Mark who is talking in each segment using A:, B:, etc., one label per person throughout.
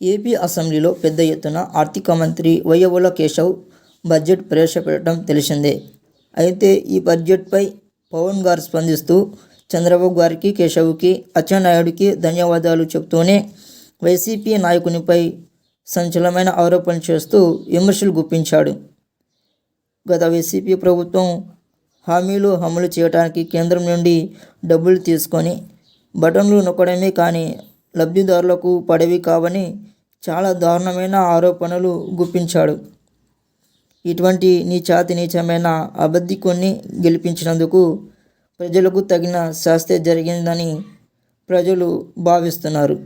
A: AP అసెంబ్లీలో పెద్ద ఎత్తున ఆర్థిక మంత్రి వైయవుల కేశవ్ బడ్జెట్ ప్రవేశపెట్టడం తెలిసిందే. అయితే ఈ బడ్జెట్పై పవన్ గారు స్పందిస్తూ చంద్రబాబు గారికి కేశవ్కి అచ్చెన్నాయుడికి ధన్యవాదాలు చెబుతూనే వైసీపీ నాయకునిపై సంచలనమైన ఆరోపణలు చేస్తూ విమర్శలు గుప్పించాడు. గత వైసీపీ ప్రభుత్వం హామీలు అమలు చేయడానికి కేంద్రం నుండి డబ్బులు తీసుకొని బటన్లు నొక్కడమే కానీ లబ్ధిదారులకు పడవి కావని చాలా దారుణమైన ఆరోపణలు గుప్పించాడు. ఇటువంటి నీచాతి నీచమైన అబద్ధికుణ్ణి గెలిపించినందుకు ప్రజలకు తగిన శాస్తి జరిగిందని ప్రజలు భావిస్తున్నారు.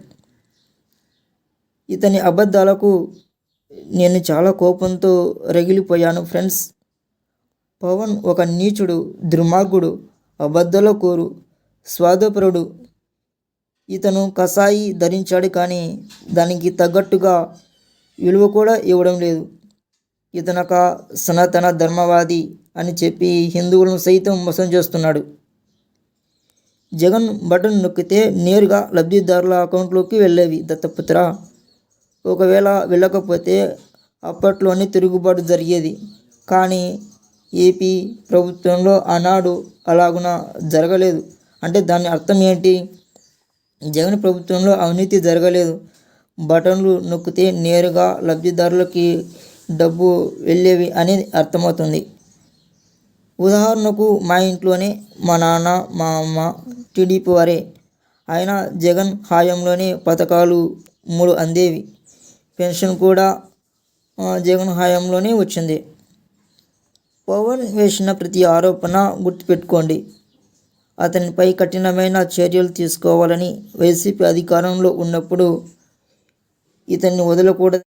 A: ఇతని అబద్ధాలకు నేను చాలా కోపంతో రగిలిపోయాను ఫ్రెండ్స్. పవన్ ఒక నీచుడు దుర్మార్గుడు అబద్ధాల కోరు స్వాదపరుడు ఇతను కసాయి ధరించాడు కానీ దానికి తగ్గట్టుగా విలువ కూడా ఇవ్వడం లేదు. ఇతనొక సనాతన ధర్మవాది అని చెప్పి హిందువులను సైతం మోసం చేస్తున్నాడు. జగన్ బటన్ నొక్కితే నేరుగా లబ్ధిదారుల అకౌంట్లోకి వెళ్ళేవి దత్తపుత్ర. ఒకవేళ వెళ్ళకపోతే అప్పట్లోనే తిరుగుబాటు జరిగేది. కానీ ఏపీ ప్రభుత్వంలో ఆనాడు అలాగున జరగలేదు. అంటే దాని అర్థం ఏంటి? జగన్ ప్రభుత్వంలో అవినీతి జరగలేదు. బటన్లు నొక్కితే నేరుగా లబ్ధిదారులకి డబ్బు వెళ్ళేవి అనేది అర్థమవుతుంది. ఉదాహరణకు మా ఇంట్లోనే మా నాన్న మా అమ్మ టీడీపీ వారే. ఆయన జగన్ హాయంలోనే పథకాలు మూడు అందేవి. పెన్షన్ కూడా జగన్ హాయంలోనే వచ్చింది. పవన్ వేసిన ప్రతి ఆరోపణ గుర్తుపెట్టుకోండి. అతనిపై కఠినమైన చర్యలు తీసుకోవాలని వైసీపీ అధికారంలో ఉన్నప్పుడు ఇతన్ని వదలకూడదు